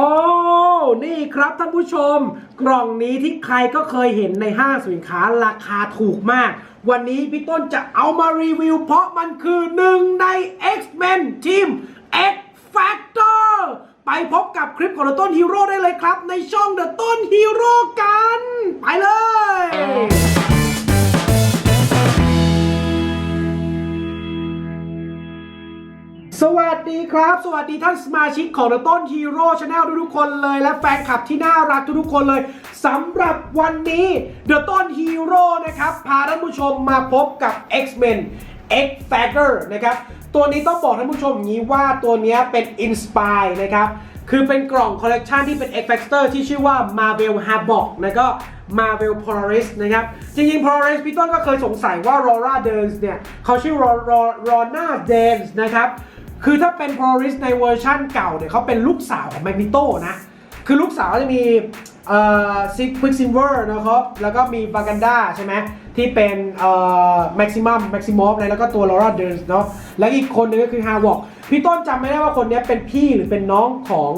โอ้ นี่ครับท่านผู้ชม กล่องนี้ที่ใครก็เคยเห็นในห้างสินค้าราคาถูกมาก วันนี้พี่ต้นจะเอามารีวิว เพราะมันคือหนึ่งใน X-Men ทีม X Factor ไปพบกับคลิปของต้นฮีโร่ได้เลยครับ ในช่อง The ต้นฮีโร่กัน ไปเลย สวัสดีครับ สวัสดีท่านสมาชิกของต้นฮีโร่ชาแนลทุกๆคนเลย และแฟนคลับที่น่ารักทุกๆคนเลยสำหรับวันนี้ The ต้นฮีโร่นะครับ พาท่านผู้ชมมาพบกับ X-Men X Factor นะครับ ตัวนี้ต้องบอกท่านผู้ชมอย่างนี้ว่าตัวนี้เป็น Inspire นะครับ คือเป็นกล่องคอลเลกชันที่เป็น X Factor ที่ชื่อว่า Marvel Havoc แล้วก็ Marvel Polaris นะครับ จริงๆ Polaris พี่ต้นก็เคยสงสัยว่า Rora Dance เนี่ยเขาชื่อ Rona Dance นะครับ คือถ้าเป็น Polaris ในเวอร์ชั่นเก่าเนี่ยเขาเป็นลูกสาวของ Magneto นะ คือลูกสาวจะมีเอ่อซิกควิกซินเวอร์นะครับ แล้วก็มีบากันดาใช่ไหมที่เป็นเอ่อแม็กซิมัมแม็กซิมอฟแล้วก็ตัวลอร่าเดิร์นเนาะ แล้วอีกคนนึงก็คือฮาวอกพี่ต้นจำไม่ได้ว่าคนนี้เป็นพี่หรือเป็นน้องของ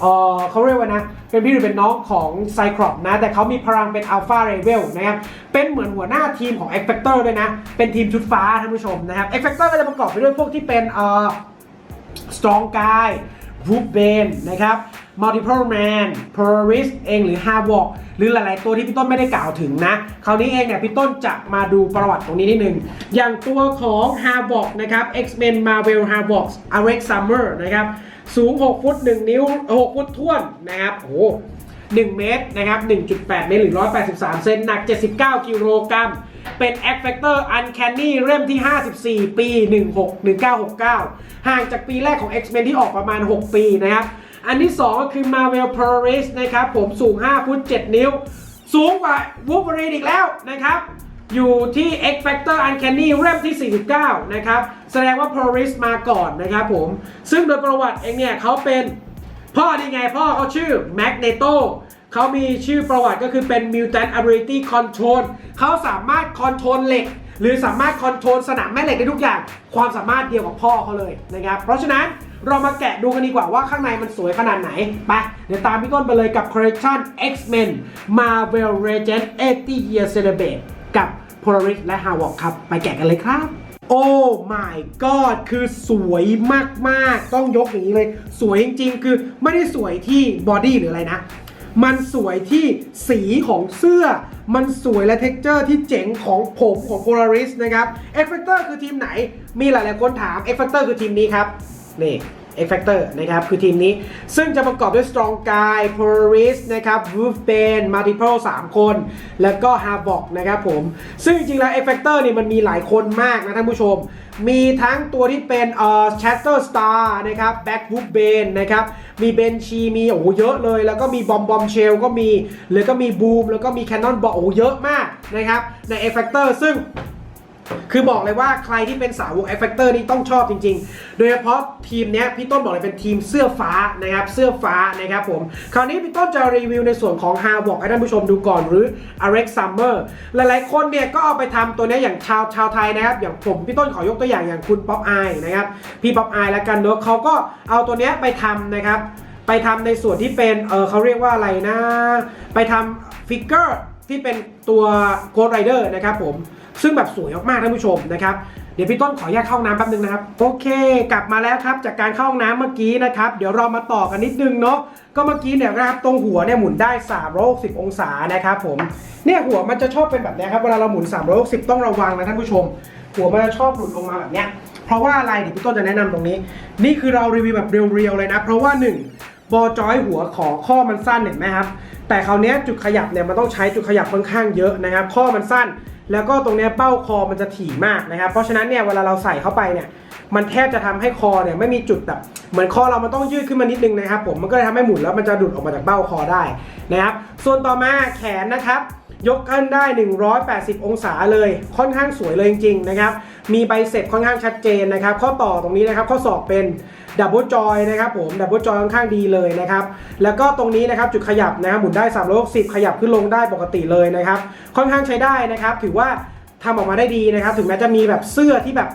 เอ่อเขาเรียกว่านะ เป็นพี่หรือเป็นน้องของไซครอปนะ แต่เขามีพลังเป็นอัลฟาเรเวลนะครับ เป็นเหมือนหัวหน้าทีมของ X Factor ด้วยนะ เป็นทีมชุดฟ้าท่านผู้ชมนะครับ X Factor ก็จะประกอบไปด้วยพวกที่เป็นเอ่อ Strong Guy w o o p b a n นะครับ Multiple Man Polaris เองหรือ Havok หรือหลาย ๆ ตัวที่พี่ต้นไม่ได้กล่าวถึงนะ คราวนี้เองเนี่ยพี่ต้นจะมาดูประวัติตรงนี้นิดนึง อย่างตัวของ Havok นะครับ X-Men Marvel Havok Alex Summer นะครับ สูง 6 ฟุต 1 นิ้ว 6 ฟุตท้วนนะครับ โอ้1เมตรนะครับ 1.8 เมตรหรือ 183 เซนหนัก 79 กิโลกรัม เป็น X Factor Uncanny เล่มที่ 54 ปี 16 1969 ห่างจากปีแรกของ X-Men ที่ออกประมาณ 6 ปีนะครับ อันที่ 2 ก็คือ Marvel Polaris นะครับ ผมสูง 5 ฟุต 7 นิ้ว สูงกว่า Wolverine อีกแล้วนะครับ อยู่ที่ X Factor Uncanny เล่มที่ 49 นะครับ แสดงว่า Polaris มาก่อนนะครับผม ซึ่งโดยประวัติเองเนี่ยเขาเป็นพ่อนี่ไงพ่อเขาชื่อ Magneto ขามีชื่อประวัติก็คือเป็น Mutant Ability Control เขาสามารถคอนโทรลเหล็ก หรือสามารถคอนโทรลสนามแม่เหล็กได้ทุกอย่าง ความสามารถเดียวกับพ่อเขาเลยนะครับ เพราะฉะนั้นเรามาแกะดูกันดีกว่าว่าข้างในมันสวยขนาดไหน ไป เดี๋ยวตามพี่ต้นไปเลยกับ Collection X-Men Marvel Legend 80 Year Celebrate กับ Polaris และ Havok ครับ ไปแกะกันเลยครับโอ้ my god คือสวยมาก ๆ ต้องยกอย่างนี้เลย สวยจริง ๆ คือไม่ได้สวยที่บอดี้หรืออะไรนะ มันสวยที่สีของเสื้อ มันสวยและเท็กเจอร์ที่เจ๋งของผมของ Polaris นะครับ X Factor คือทีมไหน มีหลายๆคนถาม X Factor คือทีมนี้ครับ นี่ X Factor นะครับคือทีมนี้ซึ่งจะประกอบด้วย Strong Guy Polaris นะครับ Wolf Bane Multiple 3 คน แล้วก็ Havok นะครับผม ซึ่งจริงๆแล้ว X Factor นี่มันมีหลายคนมากนะท่านผู้ชม มีทั้งตัวที่เป็นเอ่อ Shatter Star นะครับ Back Wolf Bane นะครับ มีเบนชีมีโอ้โหเยอะเลย แล้วก็มีบอมบอมเชลก็มีหรือก็มีบูมแล้วก็มีแคนนอนบอลโอ้โหเยอะมากนะครับใน X Factor ซึ่ง คือบอกเลยว่าใครที่เป็นสาวก X Factor นี่ต้องชอบจริง ๆ โดยเฉพาะทีมเนี้ยพี่ต้นบอกเลยเป็นทีมเสื้อฟ้านะครับเสื้อฟ้านะครับผม คราวนี้พี่ต้นจะรีวิวในส่วนของ h a v o k ให้ท่านผู้ชมดูก่อนหรือ Alex Summer หลายๆคนเนี่ยก็เอาไปทำตัวเนี้ยอย่างชาวชาวไทยนะครับ อย่างผมพี่ต้นขอยกตัวอย่างอย่างคุณป๊อปอายนะครับพี่ป๊อปอายแล้วกันเนอะเขาก็เอาตัวเนี้ยไปทำนะครับไปทำในส่วนที่เป็นเออเขาเรียกว่าอะไรนะ ไปทำฟิกเกอร์ที่เป็นตัวโ o ดไรเดอร์นะครับผม ซึ่งแบบสวยมากๆท่านผู้ชมนะครับเดี๋ยวพี่ต้นขอแยกเข้าห้องน้ำแป๊บนึงนะครับ โอเค กลับมาแล้วครับ จากการเข้าห้องน้ำเมื่อกี้นะครับ เดี๋ยวเรามาต่อกันนิดนึงเนาะก็เมื่อกี้เนี่ยนะครับตรงหัวเนี่ยหมุนได้360องศานะครับผมเนี่ยหัวมันจะชอบเป็นแบบนี้ครับเวลาเราหมุน360ต้องระวังนะท่านผู้ชม หัวมันจะชอบหลุดลงมาแบบเนี้ยเพราะว่าอะไรเดี๋ยวพี่ต้นจะแนะนำตรงนี้ นี่คือเรารีวิวแบบเรียวๆเลยนะ เพราะว่าหนึ่งบอจอยหัวขอข้อมันสั้นเห็นไหมครับแต่คราวนี้จุดขยับเนี่ยมันต้องใช้จุดขยับค่อนข้างเยอะนะครับ ข้อมันสั้น แล้วก็ตรงเนี้ยเป้าคอมันจะถี่มากนะครับ เพราะฉะนั้นเนี่ยเวลาเราใส่เข้าไปเนี่ย มันแทบจะทำให้คอเนี่ยไม่มีจุดแบบเหมือนคอเรามันต้องยืดขึ้นมานิดนึงนะครับผมมันก็เลยทำให้หมุนแล้วมันจะดุดออกมาจากเบ้าคอได้นะครับ ส่วนต่อมาแขนนะครับ ยกขึ้นได้ 180 องศาเลย ค่อนข้างสวยเลยจริงๆนะครับ มีใบเสร็จค่อนข้างชัดเจนนะครับ ข้อต่อตรงนี้นะครับ ข้อศอกเป็นดับเบิลจอยนะครับผม ดับเบิลจอยค่อนข้างดีเลยนะครับ แล้วก็ตรงนี้นะครับจุดขยับนะครับหมุนได้ 360 ขยับขึ้นลงได้ปกติเลยนะครับ ค่อนข้างใช้ได้นะครับ ถือว่าทำออกมาได้ดีนะครับ ถึงแม้จะมีแบบเสื้อที่แบบ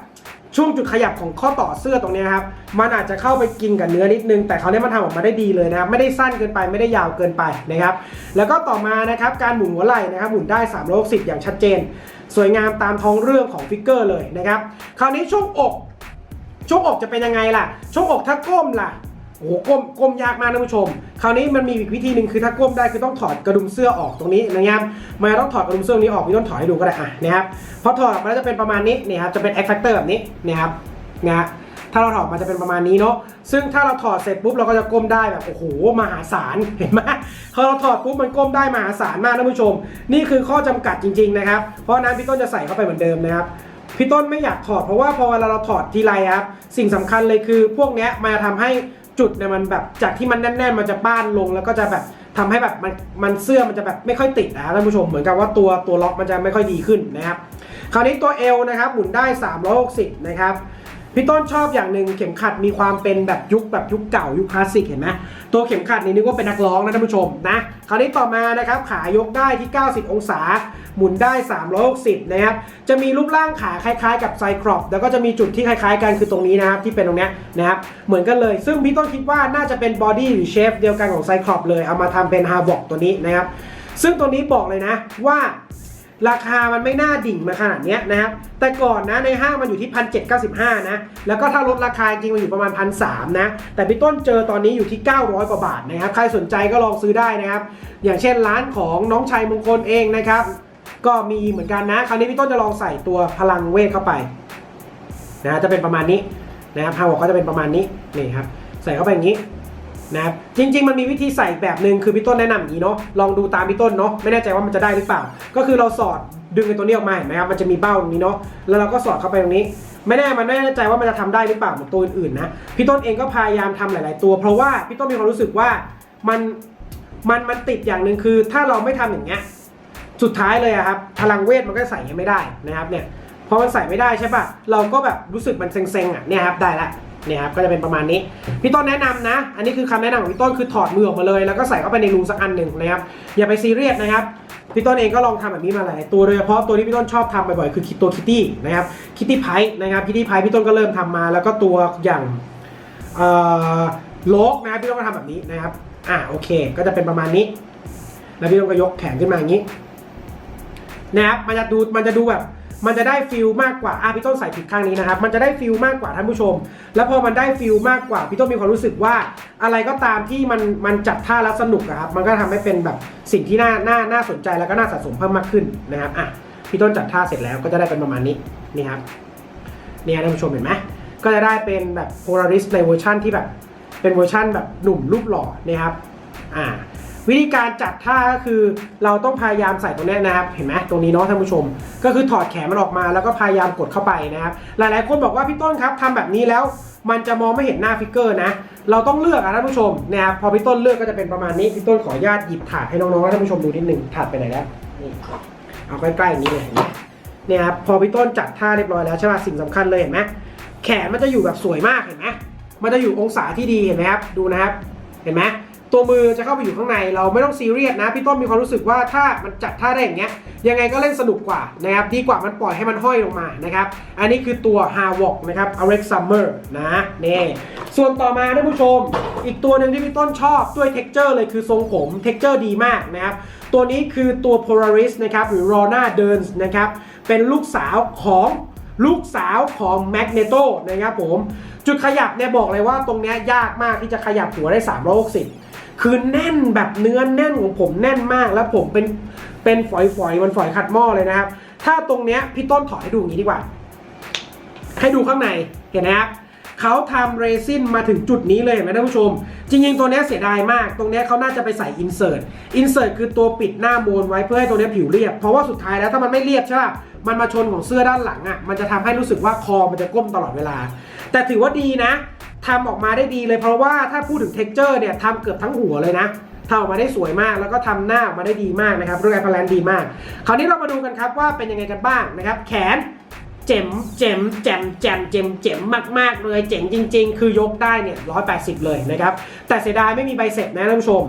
ช่วงจุดขยับของข้อต่อเสื้อตรงนี้ครับมันอาจจะเข้าไปกินกับเนื้อนิดนึง แต่เขาเนี้มันทำออกมาได้ดีเลยนะครับไม่ได้สั้นเกินไปไม่ได้ยาวเกินไปนะครับแล้วก็ต่อมานะครับการหมุนหัวไหล่นะครับหมุนได้360อย่างชัดเจน สวยงามตามท้องเรื่องของฟิกเกอร์เลยนะครับคราวนี้ช่วงอกช่วงอกจะเป็นยังไงล่ะ ช่วงอกถ้าก้มล่ะ โอ้โหก้มก้มยากมากนะผู้ชม คราวนี้มันมีอีกวิธีหนึ่งคือถ้าก้มได้คือต้องถอดกระดุมเสื้อออกตรงนี้นะครับมันต้องถอดกระดุมเสื้อนี้ออกพี่ต้นถอดให้ดูก็ได้อะนะครับพอถอดออกมาแล้วจะเป็นประมาณนี้นี่ครับจะเป็น X Factor แบบนี้นะครับนะฮะถ้าเราถอดมันจะเป็นประมาณนี้เนาะ ซึ่งถ้าเราถอดเสร็จปุ๊บเราก็จะก้มได้แบบโอ้โหมหาศาลเห็นไหมพอเราถอดปุ๊บมันก้มได้มหาศาลมากนะผู้ชม นี่คือข้อจำกัดจริง ๆนะครับ เพราะนั้นพี่ต้นจะใส่เข้าไปเหมือนเดิมนะครับ พี่ต้นไม่อยากถอดเพราะว่าพอเวลาเราถอดทีไรครับ สิ่งสำคัญเลยคือพวกเนี้ยมันจะทำให้ จุดเนี่ยมันแบบจากที่มันแน่นๆมันจะป้านลงแล้วก็จะแบบทำให้แบบมันมันเสื้อมันจะแบบไม่ค่อยติดนะครับท่านผู้ชมเหมือนกับว่าตัวตัวล็อกมันจะไม่ค่อยดีขึ้นนะครับ คราวนี้ตัวเอลนะครับหมุนได้ 360 นะครับ พี่ต้นชอบอย่างหนึ่งเข็มขัดมีความเป็นแบบยุคแบบยุคเก่ายุคคลาสสิกเห็นไหมตัวเข็มขัดนี่นึกว่าเป็นนักร้องนะท่านผู้ชมนะคราวนี้ต่อมานะครับขายกได้ที่ 90 องศา หมุนได้ 360 นะครับจะมีรูปร่างขาคล้ายๆ กับไซครอปแล้วก็จะมีจุดที่คล้ายๆ กันคือตรงนี้นะครับที่เป็นตรงเนี้ยนะครับเหมือนกันเลย ซึ่งพี่ต้นคิดว่าน่าจะเป็นบอดี้หรือเชฟเดียวกันของไซครอปเลยเอามาทำเป็นฮาร์บอกตัวนี้นะครับซึ่งตัวนี้บอกเลยนะว่า ราคามันไม่น่าดิ่งมาขนาดนี้นะครับ แต่ก่อนนะในห้างมันอยู่ที่ 1,795 นะ แล้วก็ถ้าลดราคาจริงมันอยู่ประมาณ 1,300 นะ แต่พี่ต้นเจอตอนนี้อยู่ที่ 900 กว่าบาทนะครับ ใครสนใจก็ลองซื้อได้นะครับ อย่างเช่นร้านของน้องชัยมงคลเองนะครับ ก็มีเหมือนกันนะ คราวนี้พี่ต้นจะลองใส่ตัวพลังเวทเข้าไปนะจะเป็นประมาณนี้นะครับฮาวก็จะเป็นประมาณนี้นี่ครับ ใส่เข้าไปอย่างนี้ นะครับจริง ๆ มันมีวิธีใส่แบบหนึ่งคือพี่ต้นแนะนำอย่างนี้เนาะลองดูตามพี่ต้นเนาะไม่แน่ใจว่ามันจะได้หรือเปล่า ก็คือเราสอดดึงไอ้ตัวนี้ออกมาเห็นไหมครับมันจะมีเบ้าตรงนี้เนาะแล้วเราก็สอดเข้าไปตรงนี้ ไม่แน่มันไม่แน่ใจว่ามันจะทำได้หรือเปล่าเหมือนตัวอื่นๆนะพี่ต้นเองก็พยายามทำหลาย ๆ ตัว เพราะว่าพี่ต้นมีความรู้สึกว่ามันมันมันติดอย่างหนึ่งคือ ถ้าเราไม่ทำอย่างเงี้ย สุดท้ายเลยอะครับพลังเวทมันก็ใส่ยังไม่ได้นะครับเนี่ยพอมันใส่ไม่ได้ใช่ปะเราก็แบบรู้สึกมันเซ็งๆอะเนี่ยครับได้ละ เนี่ยครับก็จะเป็นประมาณนี้ พี่ต้นแนะนำนะ อันนี้คือคำแนะนำของพี่ต้นคือถอดมือออกมาเลยแล้วก็ใส่เข้าไปในรูสักอันหนึ่งนะครับอย่าไปซีเรียสนะครับพี่ต้นเองก็ลองทำแบบนี้มาหลายตัวโดยเฉพาะตัวที่พี่ต้นชอบทำบ่อยๆคือตัวคิตตี้นะครับคิตตี้ไพนะครับคิตตี้ไพพี่ต้นก็เริ่มทำมา แล้วก็ตัวอย่างโลกนะพี่ต้นก็ทำแบบนี้นะครับอะโอเค ก็จะเป็นประมาณนี้ แล้วพี่ต้นก็ยกแขนขึ้นมาอย่างนี้นะครับมันจะดูมันจะดูแบบ มันจะได้ฟิลมากกว่าอะพี่ต้นใส่ผิดข้างนี้นะครับ มันจะได้ฟิลมากกว่าท่านผู้ชม แล้วพอมันได้ฟิลมากกว่าพี่ต้นมีความรู้สึกว่า อะไรก็ตามที่มันมันจัดท่าแล้วสนุกครับ มันก็ทำให้เป็นแบบสิ่งที่น่าน่าน่าสนใจแล้วก็น่าสะสมเพิ่มมากขึ้นนะครับอะพี่ต้นจัดท่าเสร็จแล้วก็จะได้เป็นประมาณนี้นี่ครับเนี่ยท่านผู้ชมเห็นไหมก็จะได้เป็นแบบ Polaris ในเวอร์ชั่นที่แบบเป็นเวอร์ชั่นแบบหนุ่มรูปหล่อนะครับอ่า วิธีการจัดท่าก็คือเราต้องพยายามใส่ตรงนี้นะครับเห็นไหมตรงนี้เนาะท่านผู้ชม ก็คือถอดแขนมันออกมาแล้วก็พยายามกดเข้าไปนะครับ หลายๆ คนบอกว่าพี่ต้นครับทำแบบนี้แล้วมันจะมองไม่เห็นหน้าฟิกเกอร์นะ เราต้องเลือกอะท่านผู้ชมนะครับพอพี่ต้นเลือกก็จะเป็นประมาณนี้พี่ต้นขออนุญาตหยิบถาดให้น้องๆและท่านผู้ชมดูนิดหนึ่งถาดไปไหนแล้วนี่เอาใกล้ๆอย่างนี้เลยเห็นไหมเนี่ยครับพอพี่ต้นจัดท่าเรียบร้อยแล้วใช่ป่ะสิ่งสำคัญเลยเห็นไหมแขนมันจะอยู่แบบสวยมากเห็นไหมมันจะอยู่องศาที่ดีเห็นไหมครับดูนะครับ เห็นไหม ตัวมือจะเข้าไปอยู่ข้างในเราไม่ต้องซีเรียสนะพี่ต้นมีความรู้สึกว่าถ้ามันจัดท่าได้อย่างเงี้ยยังไงก็เล่นสนุกกว่านะครับดีกว่ามันปล่อยให้มันห้อยลงมานะครับอันนี้คือตัว h a r w o k นะครับ Alex Summer นะนี่ส่วนต่อมาท่านผู้ชม อีกตัวหนึ่งที่พี่ต้นชอบด้วย texture เลยคือทรงผม texture ดีมากนะครับตัวนี้คือตัว Polaris นะครับหรือ Rona Derns นะครับเป็นลูกสาวของลูกสาวของ Magneto นะครับผม จุดขยับเนี่ยบอกเลยว่าตรงเนี้ยยากมากที่จะขยับหัวได้ 360 คือแน่นแบบเนื้อแน่นของผมแน่นมากแล้วผมเป็นเป็นฝอยๆมันฝอยขัดหม้อเลยนะครับ ถ้าตรงเนี้ยพี่ต้นถอดให้ดูอย่างนี้ดีกว่า ให้ดูข้างในเห็นไหมครับเขาทำเรซินมาถึงจุดนี้เลยเห็นไหมท่านผู้ชม จริงๆตัวเนี้ยเสียดายมาก ตรงเนี้ยเขาน่าจะไปใส่อินเสิร์ตอินเสิร์ตคือตัวปิดหน้าโมนไว้เพื่อให้ตัวเนี้ยผิวเรียบ เพราะว่าสุดท้ายแล้วถ้ามันไม่เรียบใช่ป่ะมันมาชนของเสื้อด้านหลังอะมันจะทำให้รู้สึกว่าคอมันจะก้มตลอดเวลา แต่ถือว่าดีนะ ทำออกมาได้ดีเลยเพราะว่าถ้าพูดถึงเท็กเจอร์เนี่ยทำเกือบทั้งหัวเลยนะทำออกมาได้สวยมากแล้วก็ทำหน้าออกมาได้ดีมากนะครับรื่องแอปเปิลแลนดีมาก คราวนี้เรามาดูกันครับว่าเป็นยังไงกันบ้างนะครับ แขนเจ๋มเจ๋มแจ่มแจ่มเจ๋มเจ๋มมาก ๆ เลยเจ๋งจริง ๆ คือยกได้เนี่ย180เลยนะครับ แต่เสียดายไม่มีใบเสร็จนะท่านผู้ชม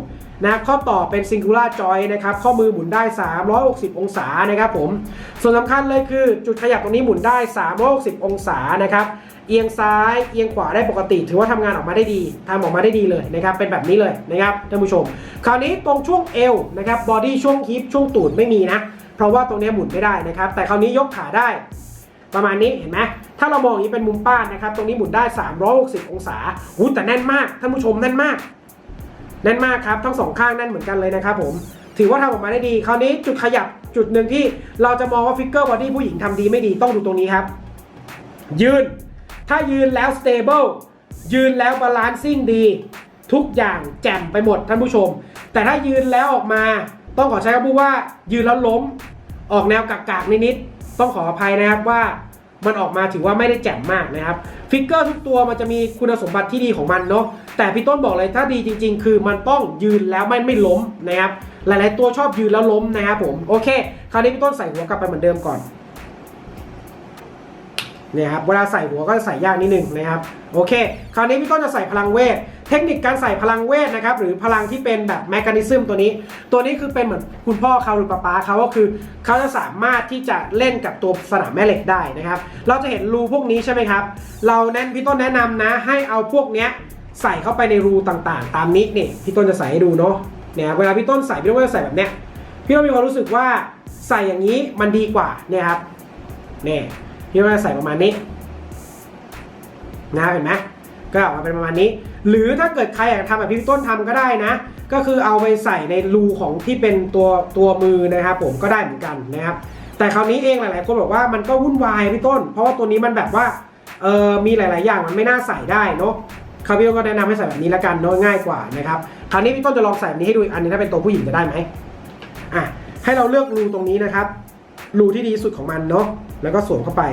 นะข้อต่อเป็น singular joint นะครับ ข้อมือหมุนได้ 360 องศานะครับผม ส่วนสำคัญเลยคือจุดขยับตรงนี้หมุนได้ 360 องศานะครับเอียงซ้ายเอียงขวาได้ปกติ ถือว่าทำงานออกมาได้ดีทำออกมาได้ดีเลยนะครับ เป็นแบบนี้เลยนะครับท่านผู้ชม คราวนี้ตรงช่วงเอวนะครับบอดี้ช่วงฮิปช่วงตูดไม่มีนะ เพราะว่าตรงนี้หมุนไม่ได้นะครับ แต่คราวนี้ยกขาได้ ประมาณนี้เห็นไหมถ้าเรามองอย่างนี้เป็นมุมป้านนะครับ ตรงนี้หมุนได้ 360 องศาหูแต่แน่นมากท่านผู้ชมแน่นมาก แน่นมากครับทั้งสองข้างแน่นเหมือนกันเลยนะครับผมถือว่าทำออกมาได้ดี คราวนี้จุดขยับจุดหนึ่งที่เราจะมองว่าฟิกเกอร์บอดี้ผู้หญิงทำดีไม่ดีต้องดูตรงนี้ครับ ยืน ถ้ายืนแล้ว stable ยืนแล้ว balancing ดี ทุกอย่างแจ่มไปหมดท่านผู้ชม แต่ถ้ายืนแล้วออกมา ต้องขอใช้คำพูดว่ายืนแล้วล้ม ออกแนวกากๆนิดๆต้องขออภัยนะครับว่า มันออกมาถือว่าไม่ได้แจ่มมากนะครับฟิกเกอร์ทุกตัวมันจะมีคุณสมบัติที่ดีของมันเนาะแต่พี่ต้นบอกเลยถ้าดีจริง ๆ คือมันต้องยืนแล้วไม่ไม่ล้มนะครับหลาย ๆ ตัวชอบยืนแล้วล้มนะครับผมโอเค คราวนี้พี่ต้นใส่หัวกลับไปเหมือนเดิมก่อน นี่ยครับเวลาใส่หัวก็จะใส่ยากนิดนึงนะครับโอเค คราวนี้พี่ต้นจะใส่พลังเวท เทคนิคการใส่พลังเวทนะครับหรือพลังที่เป็นแบบแมคานิซึมตัวนี้ ตัวนี้คือเป็นเหมือนคุณพ่อเขาหรือป้าป๊าเขาก็คือเขาจะสามารถที่จะเล่นกับตัวสนามแม่เหล็กได้นะครับ เราจะเห็นรูพวกนี้ใช่ไหมครับ เราแนะพี่ต้นแนะนำนะ ให้เอาพวกเนี้ยใส่เข้าไปในรูต่างๆ ตามนี้นี่พี่ต้นจะใส่ให้ดูเนาะเนี่ยเวลาพี่ต้นใส่พี่ต้นก็จะใส่แบบเนี้ยพี่ต้นมีความรู้สึกว่าใส่อย่างนี้มันดีกว่าเนี่ยครับเนี่ย พี่ต้นจะใส่ประมาณนี้นะเห็นไหมก็ออกมาเป็นประมาณนี้ หรือถ้าเกิดใครอยากทำแบบพี่ต้นทำก็ได้นะ ก็คือเอาไปใส่ในรูของที่เป็นตัวตัวมือนะครับผมก็ได้เหมือนกันนะครับ แต่คราวนี้เองหลาย ๆ คนบอกว่ามันก็วุ่นวายพี่ต้น เพราะว่าตัวนี้มันแบบว่าเออมีหลาย ๆ อย่างมันไม่น่าใส่ได้เนาะคราวพี่ต้นก็แนะนำให้ใส่แบบนี้ละกันเนาะง่ายกว่านะครับคราวนี้พี่ต้นจะลองใส่แบบนี้ให้ดูอันนึงถ้าเป็นตัวผู้หญิงจะได้ไหมอะให้เราเลือกรูตรงนี้นะครับรูที่ดีสุดของมันเนาะ แล้วก็สวมเข้าไป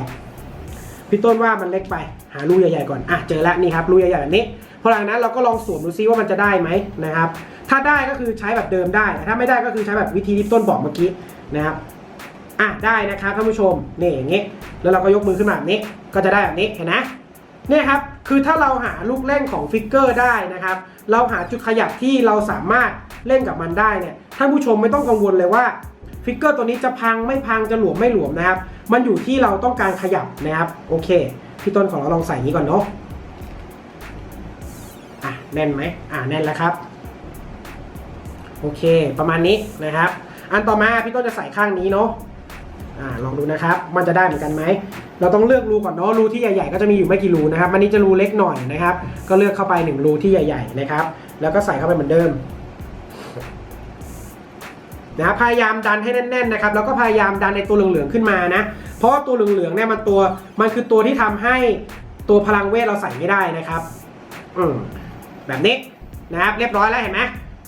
พี่ต้นว่ามันเล็กไป หารูใหญ่ๆก่อน อะ เจอแล้วนี่ครับรูใหญ่ๆแบบนี้พอหลังนั้นเราก็ลองสวมดูซิว่ามันจะได้ไหมนะครับ ถ้าได้ก็คือใช้แบบเดิมได้ ถ้าไม่ได้ก็คือใช้แบบวิธีที่ต้นบอกเมื่อกี้นะครับ อะได้นะครับท่านผู้ชมนี่อย่างงี้ แล้วเราก็ยกมือขึ้นมาแบบนี้ ก็จะได้แบบนี้เห็นไหมเนี่ยครับ คือถ้าเราหาลูกเล่นของฟิกเกอร์ได้นะครับ เราหาจุดขยับที่เราสามารถเล่นกับมันได้เนี่ย ท่านผู้ชมไม่ต้องกังวลเลยว่า ฟิกเกอร์ตัวนี้จะพังไม่พังจะหลวมไม่หลวมนะครับ มันอยู่ที่เราต้องการขยับนะครับ โอเค พี่ต้นของเราลองใส่นี้ก่อนเนาะอะแน่นไหมอะแน่นแล้วครับ โอเค ประมาณนี้นะครับ อันต่อมาพี่ต้นจะใส่ข้างนี้เนาะอ่าลองดูนะครับ มันจะได้เหมือนกันไหม เราต้องเลือกรูก่อนเนาะรูที่ใหญ่ๆก็จะมีอยู่ไม่กี่รูนะครับ อันนี้จะรูเล็กหน่อยนะครับ ก็เลือกเข้าไปหนึ่งรูที่ใหญ่ ๆนะครับ แล้วก็ใส่เข้าไปเหมือนเดิม นะพยายามดันให้แน่นๆนะครับแล้วก็พยายามดันในตัวเหลืองๆขึ้นมานะ เพราะว่าตัวเหลืองๆเนี่ยมันตัวมันคือตัวที่ทำให้ตัวพลังเวทเราใส่ไม่ได้นะครับอืมแบบนี้นะครับเรียบร้อยแล้วเห็นไหม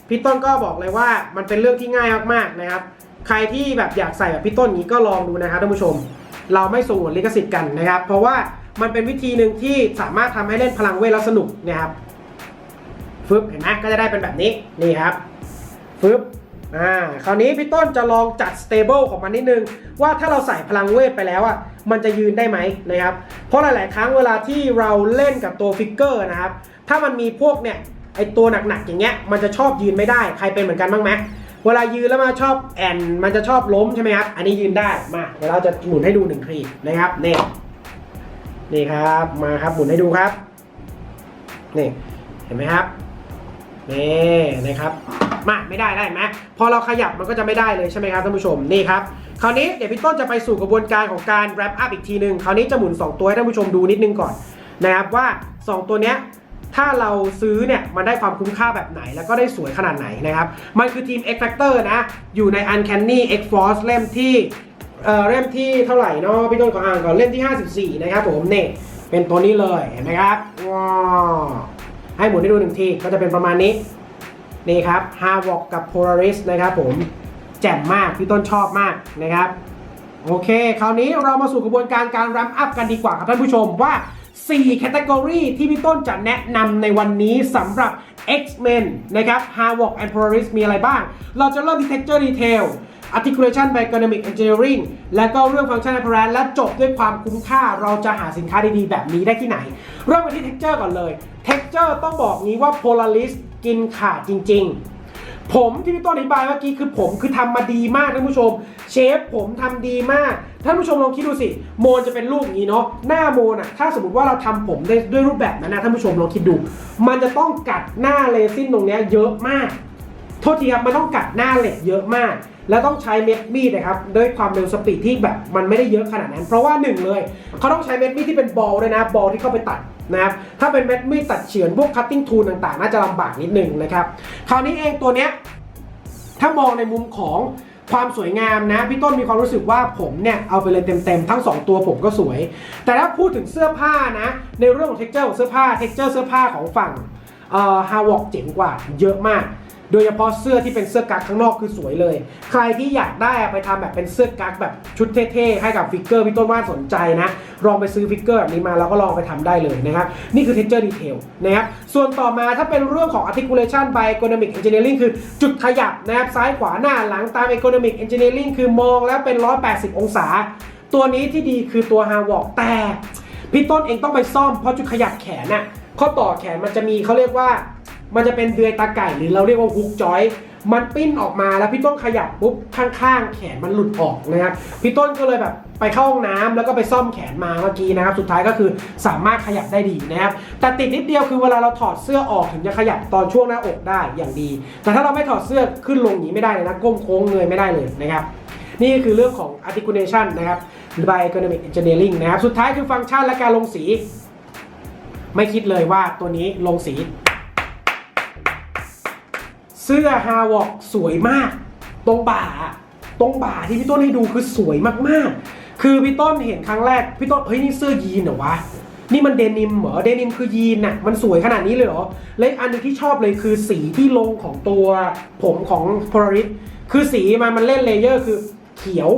พี่ต้นก็บอกเลยว่ามันเป็นเรื่องที่ง่ายมากๆนะครับ ใครที่แบบอยากใส่แบบพี่ต้นนี้ก็ลองดูนะครับท่านผู้ชม เราไม่สงผลลิขสิทธิ์กันนะครับ เพราะว่ามันเป็นวิธีหนึ่งที่สามารถทำให้เล่นพลังเวทแล้วสนุกนะครับฟึบเห็นไหมก็จะได้เป็นแบบนี้นี่ครับฟึบ อ่าคราวนี้พี่ต้นจะลองจัด stable ของมันนิดนึง ว่าถ้าเราใส่พลังเวทไปแล้วอะมันจะยืนได้ไหมนะครับเพราะหลาย ๆ ครั้งเวลาที่เราเล่นกับตัวฟิกเกอร์นะครับถ้ามันมีพวกเนี่ยไอตัวหนัก ๆ อย่างเงี้ยมันจะชอบยืนไม่ได้ใครเป็นเหมือนกันบ้างไหมเวลายืนแล้วมาชอบแอนมันจะชอบล้มใช่ไหมครับอันนี้ยืนได้มาเดี๋ยวเราจะหมุนให้ดูหนึ่งทีนะครับนี่นี่ครับมาครับหมุนให้ดูครับนี่เห็นไหมครับนี่นะครับ มาไม่ได้ได้เห็นไหมพอเราขยับมันก็จะไม่ได้เลยใช่ไหมครับท่านผู้ชมนี่ครับคราวนี้เดี๋ยวพี่ต้นจะไปสู่กระบวนการของการ wrap up อีกทีหนึ่งคราวนี้จะหมุน 2 ตัวให้ท่านผู้ชมดูนิดนึงก่อนนะครับว่า 2 ตัวเนี้ยถ้าเราซื้อเนี่ยมันได้ความคุ้มค่าแบบไหน แล้วก็ได้สวยขนาดไหนนะครับ มันคือทีม X Factor นะ อยู่ใน Uncanny X Force เล่มที่เอ่อเล่มที่เท่าไหร่เนาะพี่ต้นขออ่านก่อนเล่มที่ 54 นะครับผมเนี่ยเป็นตัวนี้เลยเห็นไหมครับว้าให้หมุนให้ดูหนึ่งทีก็จะเป็นประมาณนี้ นี่ครับ h a v o k กับ Polaris นะครับผมแจ่มมากพี่ต้นชอบมากนะครับ โอเค คราวนี้เรามาสู่กระบวนการการรัมอัพกันดีกว่าครับท่านผู้ชมว่า 4 แคตตากรีที่พี่ต้นจะแนะนำในวันนี้สำหรับ X-Men นะครับ h a v o k and Polaris มีอะไรบ้าง เราจะเริ่มที่ texture detail articulation by ergonomic engineering และก็เรื่อง function apparent และจบด้วยความคุ้มค่าเราจะหาสินค้าดีๆ แบบนี้ได้ที่ไหน เริ่มไปที่ texture ก่อนเลย texture ต้องบอกงี้ว่า Polaris กินขาดจริง ๆ ผมที่พี่ต้นอธิบายเมื่อกี้คือผมคือทำมาดีมากท่านผู้ชม เชฟผมทำดีมากท่านผู้ชมลองคิดดูสิโมนจะเป็นรูปอย่างนี้เนาะหน้าโมนอะถ้าสมมติว่าเราทำผมได้ด้วยรูปแบบนั้นนะท่านผู้ชมลองคิดดู มันจะต้องกัดหน้าเลซินตรงเนี้ยเยอะมากโทษทีครับมันต้องกัดหน้าเหล็กเยอะมาก แล้วต้องใช้เม็ดมีดนะครับด้วยความเร็วสปีดที่แบบมันไม่ได้เยอะขนาดนั้น เพราะว่าหนึ่งเลยเขาต้องใช้เม็ดมีดที่เป็นบอลด้วยนะบอลที่เข้าไปตัด นะครับถ้าเป็นเม็ดมีดตัดเฉือนพวกคัตติ้งทูลต่างๆ น่าจะลำบากนิดนึงนะครับคราวนี้เองตัวเนี้ยถ้ามองในมุมของความสวยงามนะพี่ต้นมีความรู้สึกว่าผมเนี่ยเอาไปเลยเต็มๆทั้ง 2 ตัวผมก็สวย แต่ถ้าพูดถึงเสื้อผ้านะ ในเรื่องของเท็กเจอร์ของเสื้อผ้าเท็กเจอร์เสื้อผ้าของฝั่งฮาวอกเจ๋งกว่าเยอะมาก โดยเฉพาะเสื้อที่เป็นเสื้อกั๊กข้างนอกคือสวยเลย ใครที่อยากได้ไปทำแบบเป็นเสื้อกั๊กแบบชุดเท่ๆให้กับฟิกเกอร์พี่ต้นว่าสนใจนะลองไปซื้อฟิกเกอร์แบบนี้มาแล้วก็ลองไปทำได้เลยนะครับนี่คือ texture detail นะครับส่วนต่อมาถ้าเป็นเรื่องของ articulation by ergonomic engineering คือจุดขยับนะครับซ้ายขวาหน้าหลังตาม ergonomic engineering คือมองแล้วเป็น 180 องศา ตัวนี้ที่ดีคือตัว h a w o k แต่พี่ต้นเองต้องไปซ่อมเพราะจุดขยับแขนน่ะข้อต่อแขนมันจะมีเขาเรียกว่า มันจะเป็นเดือยตาไก่หรือเราเรียกว่าฮุกจอย มันปิ้นออกมาแล้วพี่ต้นขยับปุ๊บข้างๆ แขนมันหลุดออกนะครับพี่ต้นก็เลยแบบไปเข้าห้องน้ำแล้วก็ไปซ่อมแขนมาเมื่อกี้นะครับ สุดท้ายก็คือสามารถขยับได้ดีนะครับ แต่ติดนิดเดียวคือเวลาเราถอดเสื้อออกถึงจะขยับตอนช่วงหน้าอกได้อย่างดี แต่ถ้าเราไม่ถอดเสื้อขึ้นลงอย่างนี้ไม่ได้เลยนะก้มโค้งเงยไม่ได้เลยนะครับนี่คือเรื่องของ articulation นะครับ by ergonomic engineering นะครับ สุดท้ายคือฟังก์ชันและการลงสี ไม่คิดเลยว่าตัวนี้ลงสี เสื้อฮาวอกสวยมาก ตรงบ่า ตรงบ่าที่พี่ต้นให้ดูคือสวยมากๆ คือพี่ต้นเห็นครั้งแรกพี่ต้นเฮ้ยนี่เสื้อยีนเหรอวะนี่มันเดนิมเหรอเดนิมคือยีนน่ะมันสวยขนาดนี้เลยเหรอและอันนึงที่ชอบเลยคือสีที่ลงของตัวผมของโพลาริสคือสีมันมันเล่นเลเยอร์คือเขียว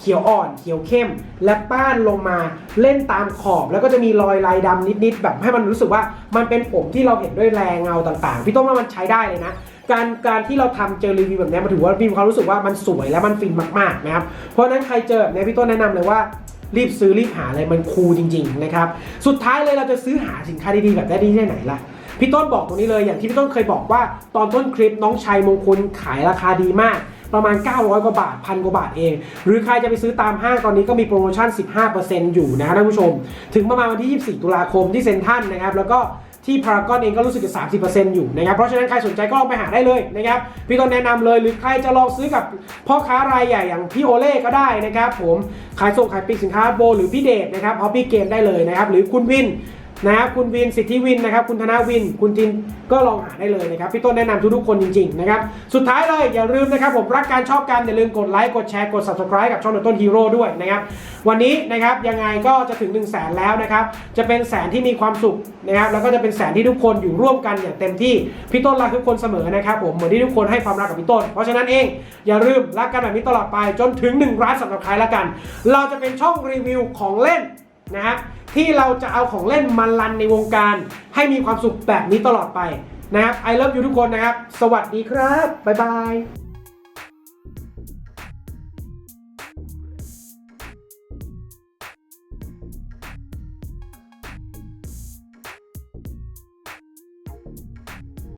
เขียวอ่อนเขียวเข้ม และป้านลงมาเล่นตามขอบ แล้วก็จะมีรอยลายดำนิดๆแบบให้มันรู้สึกว่ามันเป็นผมที่เราเห็นด้วยแรงเงาต่างๆ พี่ต้นว่ามันใช้ได้เลยนะ การการที่เราทำเจอรีวิวแบบนี้มันถือว่ามีความรู้สึกว่ามันสวยและมันฟินมากๆนะครับเพราะนั้นใครเจอแบบนี้พี่ต้นแนะนำเลยว่ารีบซื้อรีบหาเลยมันคูลจริง ๆ นะครับ สุดท้ายเลยเราจะซื้อหาสินค้าดีๆแบบได้ที่ไหนล่ะพี่ต้นบอกตรงนี้เลยอย่างที่พี่ต้นเคยบอกว่า ตอนต้นคลิปน้องชัยมงคลขายราคาดีมาก ประมาณ 900 กว่าบาทพันกว่าบาทเอง หรือใครจะไปซื้อตามห้างตอนนี้ก็มีโปรโมชั่น 15%อยู่นะท่านผู้ชม ถึงประมาณวันที่ 24 ตุลาคมที่เซ็นทรัลนะครับแล้วก็ ที่พารากอนเองก็รู้สึกจะ30%อยู่นะครับ เพราะฉะนั้นใครสนใจก็ลองไปหาได้เลยนะครับ พี่ต้นแนะนำเลยหรือใครจะลองซื้อกับพ่อค้ารายใหญ่อย่างพี่โอเล่ก็ได้นะครับผมขายส่งขายปลีกสินค้าโบ หรือพี่เดชนะครับฮอปปี้เกมได้เลยนะครับหรือคุณวิน นะครับคุณวินสิทธิวินนะครับคุณธนาวิน คุณจินก็ลองหาได้เลยนะครับพี่ต้นแนะนำทุกๆคนจริงๆนะครับสุดท้ายเลยอย่าลืมนะครับผมรักการชอบกันอย่าลืมกดไลค์กดแชร์กด subscribe กับช่องต้นฮีโร่ด้วยนะครับวันนี้นะครับยังไงก็จะถึง1นึ่งแสนแล้วนะครับจะเป็นแสนที่มีความสุขนะครับแล้วก็จะเป็นแสนที่ทุกคนอยู่ร่วมกันอย่างเต็มที่พี่ต้นรักทุกคนเสมอนะครับผมเหมือนที่ทุกคนให้ความรักกับพี่ต้น เพราะฉะนั้นเองอย่าลืมรักกันแบบนี้ตลอดไปจนถึง1ร้านสับสไครต์แล้วกัน เราจะเป็นช่องรีวิวของเล่นนะครับ ที่เราจะเอาของเล่นมาลันในวงการ ให้มีความสุขแบบนี้ตลอดไปนะครับ I love you ทุกคนนะครับ สวัสดีครับ บ๊ายบาย